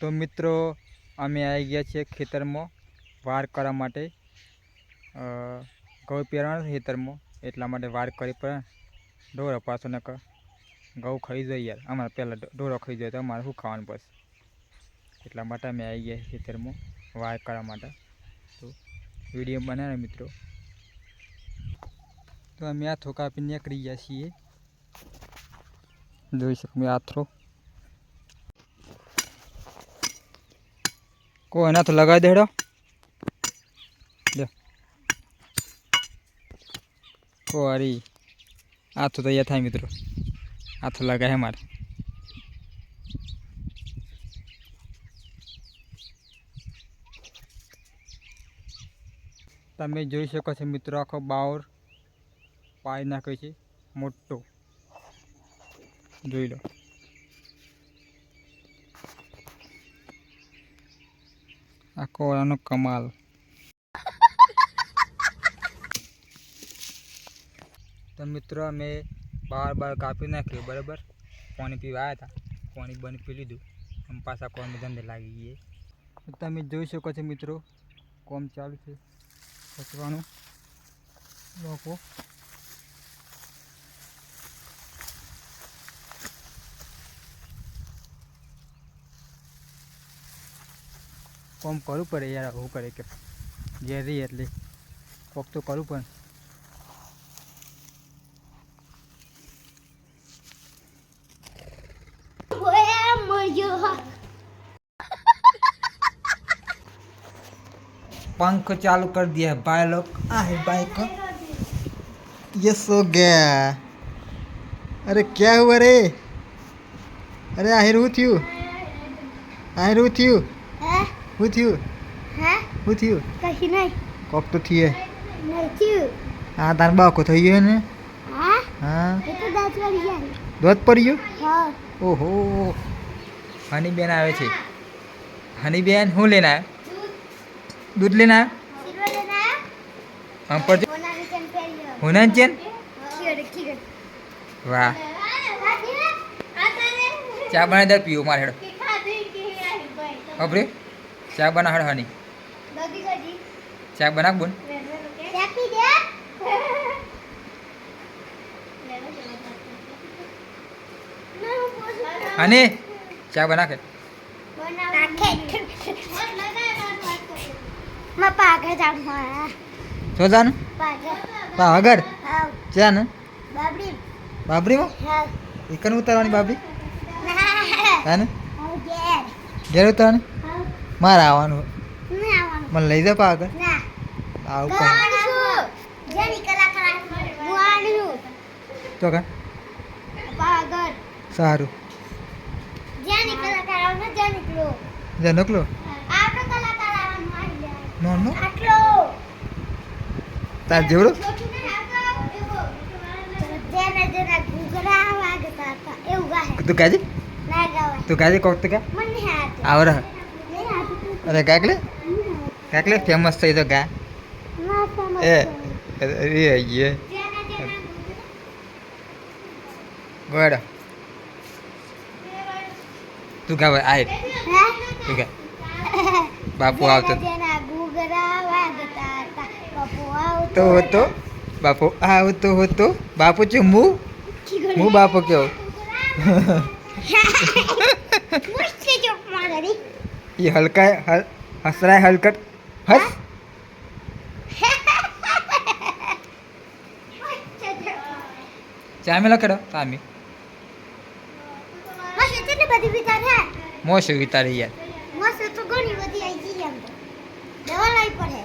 તો મિત્રો, અમે આવી ગયા છીએ ખેતરમાં વાર કરવા માટે. ઘઉં પહેરવાનું ખેતરમાં, એટલા માટે વાર કરી પણ ઢોરો પાછો ન ઘઉં ખાઈ જાય યાર. અમારે પહેલાં ઢોરો ખાઈ જાય તો અમારે શું ખાવાનું પછી એટલા માટે અમે આવી ગયા ખેતરમાં વાર કરવા માટે. તો વીડિયો બનાવે મિત્રો. તો અમે આ થોકા કાપી નીકળી ગયા છીએ. જોઈ શકો આથરો કો એના તો લગાવી દેડો લે કો અરે આ તો તૈયાર થાય મિત્રો આ તો લગાય મારે તમે જોઈ શકો છો મિત્રો આખો બાવર પાડી નાખ્યો છે મોટો જોઈ લો આનો કમાલ તો મિત્રો, અમે બાર બાર કાપી નાખ્યું બરાબર? પાણી પીવા આવ્યા હતા. પાણી બંધ પી લીધું. અમે પાછા કોમ ધંધે લાગી ગઈએ. તમે જોઈ શકો છો મિત્રો, કોમ ચાલુ છે. કચવાનું લોકો કોમ કરવું પડે યાર શું કરે કે ઘેર રહી એટલે કોક તો કરવું પણ पंख चालू कर दिया है भाई लोग आ है बाइक ये सो गया अरे क्या हुआ रे अरे आहिर हूँ थयू आहिर हूँ શું થયું હે શું થયું કશું નહીં કોક તો થયે નહીં થયું હા તાર બાકો થઈ ગયો ને હા હા પડી ગયું ઓહો હની બેન આવે છે હની બેન શું લેના આવ્યો દૂધ લેના આવ્યો આમ પર હોનાન ચેન વાહ ચા બનાવી દર પીવો મારે હેડો અબરે ચા બના હેડો હની ચા બનાવ બોન હની ચા બનાખે માં પાકે જાણ જો જાનું. પાવાગઢ હા ને બાબરીમાં? એકન ઉતારવાની બાબરી? હા ને ઘેર ઉતારવાની? મારે આવવાનું. મને લઈ જા પાવાગઢ ના. આવું તો કા? સારું. જનકલો નો નો તાર જેવડો? તું કાજી તું કાજે કોક તો કા? મને નહીં આવતું આવડે નહીં આવતું અરે કાકલે કાકલે ફેમસ થઈ તો ના એ જેને જેને તું કા ભાઈ આય. તું કા બાપુ આવતો. તો હતો. બાપુ આવતો હતો. બાપુ છે હું હું બાપુ કેવો? મુશ્કે ચોક મારી એ હલકા હલ હસરાય હલકટ હસ ચામેલો કેડો તામી મસ્ત છે ને બધી વિચાર હે મોશ વિતારી યાર મસ્ત તો ઘણી બધી આવી ગઈ એમ તો દવા લાવી પડે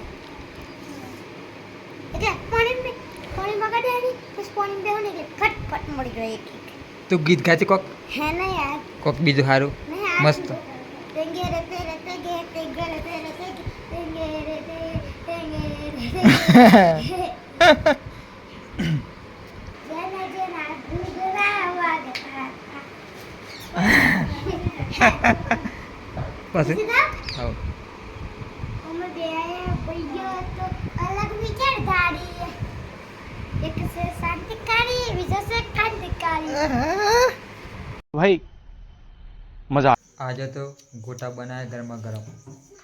એટલે પાણી મે પાણી મગાડે આવી પછી પાણી બેહો ને એટલે ખટપટ મળી ગયો એક એક તું ગીત ગાતી કોક હે ને યાર કોક બીજું સારું નહીં આ મસ્ત भाई मज़ा आज तो गोटा बनाया गरम गरम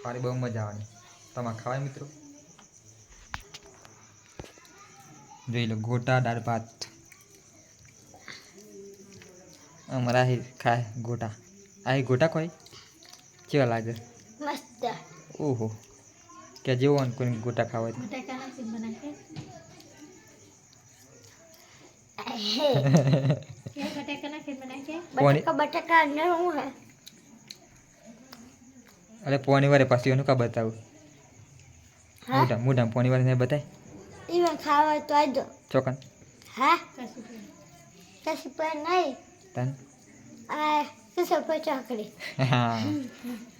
खाली बहुत मज़ा आने। तमा खावा मित्रों। જોઈ લો ગોટા દાળ ભાત. અમારા અહીં ખાય ગોટા. આ ગોટા કોઈ કેવા લાગે? મસ્ત. ઓહો. કે જેવો કોઈ ગોટા ખાવા હું હે? અરે પોની વારે પાછી એનું કા બતાવું. હા? મોઢા મોઢા પોની વારે બતાય. ઈવન ખાવા તો આવજો ચોકન. હા? કશું પર નહીં. તન? આ કશો પર ચોકડી હા.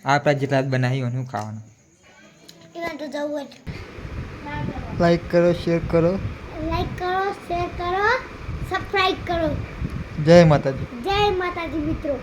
આપણા જેટલા બનાવી એનું ખાવાનું. ઈવન તો જવું જ લાઈક કરો શેર કરો. લાઈક કરો શેર કરો સબસ્ક્રાઈબ કરો. જય માતાજી. જય માતાજી મિત્રો.